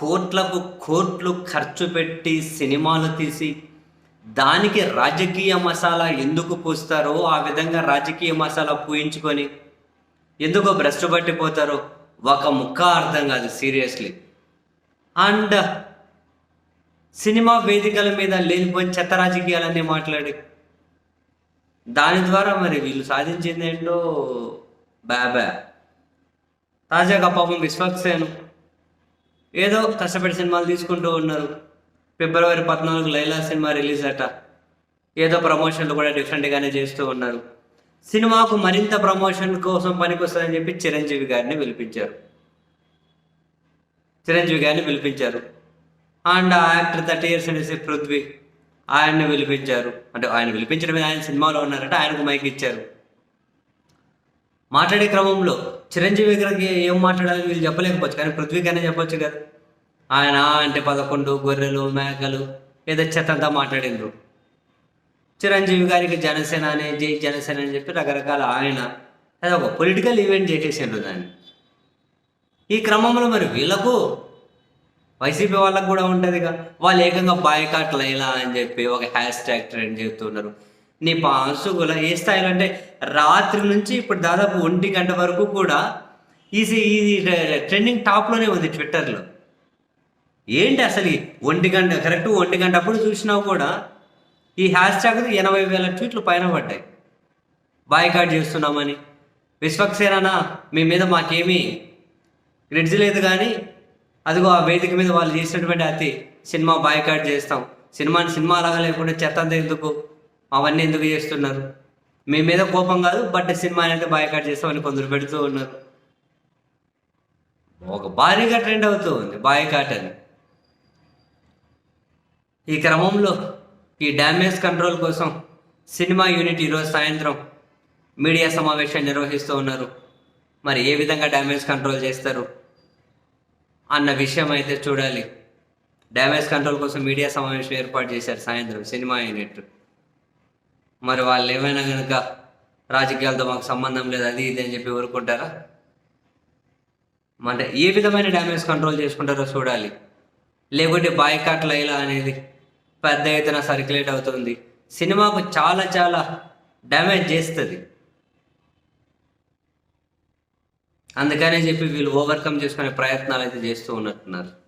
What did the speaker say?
కోట్లకు కోట్లు ఖర్చు పెట్టి సినిమాలు తీసి దానికి రాజకీయ మసాలా ఎందుకు పూస్తారో ఆ విధంగా రాజకీయ మసాలా పూయించుకొని ఎందుకో భ్రష్టు పట్టిపోతారో ఒక ముక్క అర్థం కాదు సీరియస్లీ. అండ్ సినిమా వేదికల మీద లేనిపోయిన చెత్త రాజకీయాలన్నీ మాట్లాడి దాని ద్వారా మరి వీళ్ళు సాధించింది ఏంటో బాబా. తాజాగా పాపం విశ్వక్సేను ఏదో కష్టపడి సినిమాలు తీసుకుంటూ ఉన్నారు. ఫిబ్రవరి పద్నాలుగు లైలా సినిమా రిలీజ్ అట. ఏదో ప్రమోషన్లు కూడా డిఫరెంట్గానే చేస్తూ ఉన్నారు. సినిమాకు మరింత ప్రమోషన్ కోసం పనికొస్తుందని చెప్పి చిరంజీవి గారిని పిలిపించారు. చిరంజీవి గారిని పిలిపించారు. అండ్ ఆ యాక్టర్ థర్టీ ఇయర్స్ అనేసి పృథ్వీ ఆయన్ని పిలిపించారు. అంటే ఆయన పిలిపించడం మీద ఆయన సినిమాలో ఉన్నారంటే ఆయనకు మైక్ ఇచ్చారు. మాట్లాడే క్రమంలో చిరంజీవి గారికి ఏం మాట్లాడాలని వీళ్ళు చెప్పలేకపోవచ్చు కానీ పృథ్వీకైనా చెప్పొచ్చు కదా. ఆయన అంటే పదకొండు గొర్రెలు మేకలు ఏదో చెత్తంతా మాట్లాడిండ్రు. చిరంజీవి గారికి జనసేన అనే జై జనసేన అని చెప్పి రకరకాల ఆయన అది ఒక పొలిటికల్ ఈవెంట్ చేసేసిండ్రు దాన్ని. ఈ క్రమంలో మరి వీళ్ళకు వైసీపీ వాళ్ళకు కూడా ఉంటుందిగా. వాళ్ళు ఏకంగా బాయ్కాట్ లైలా అని చెప్పి ఒక హ్యాష్ ట్యాగ్ ట్రెండ్ చేస్తున్నారు నీ పాసు ఏ స్థాయిలో అంటే రాత్రి నుంచి ఇప్పుడు దాదాపు ఒంటి గంట వరకు కూడా ఈ ఇది ట్రెండింగ్ టాప్లోనే ఉంది ట్విట్టర్లో. ఏంటి అసలు ఒంటి గంట కరెక్ట్ ఒంటి గంట అప్పుడు చూసినా కూడా ఈ హ్యాష్ ట్యాగ్ ఎనభై వేల ట్వీట్లు పైన పడ్డాయి. బాయ్కాట్ చేస్తున్నామని. విశ్వక్సేనా మీ మీద మాకేమీ గ్రిడ్జ్ లేదు కానీ అదిగో ఆ వేదిక మీద వాళ్ళు చేసినటువంటి అతి సినిమా బాయ్కాట్ చేస్తాం. సినిమాని సినిమా లాగా లేకుండా చెత్త ఎందుకు? అవన్నీ ఎందుకు చేస్తున్నారు? మీ మీద కోపం కాదు బట్ సినిమా అయితే బాయ్కాట్ చేస్తామని కొందరు పెడుతూ ఉన్నారు. ఒక భారీగా ట్రెండ్ అవుతూ ఉంది బాయ్కాట్ అని. ఈ క్రమంలో ఈ డ్యామేజ్ కంట్రోల్ కోసం సినిమా యూనిట్ ఈరోజు సాయంత్రం మీడియా సమావేశం నిర్వహిస్తూ ఉన్నారు. మరి ఏ విధంగా డ్యామేజ్ కంట్రోల్ చేస్తారు? అన్న విషయం అయితే చూడాలి. డ్యామేజ్ కంట్రోల్ కోసం మీడియా సమావేశం ఏర్పాటు చేశారు సాయంత్రం సినిమా యూనిట్ మరి వాళ్ళు ఏమైనా కనుక రాజకీయాలతో మాకు సంబంధం లేదు అది ఇది అని చెప్పి ఊరుకుంటారా? అంటే ఏ విధమైన డ్యామేజ్ కంట్రోల్ చేసుకుంటారో చూడాలి. లేకుంటే బాయ్కాట్ల ఇలా అనేది పెద్ద ఎత్తున సర్క్యులేట్ అవుతుంది. సినిమాకు చాలా చాలా డ్యామేజ్ చేస్తుంది. అందుకనే చెప్పి వీళ్ళు ఓవర్కమ్ చేసుకునే ప్రయత్నాలు అయితే చేస్తూ ఉన్నట్టున్నారు.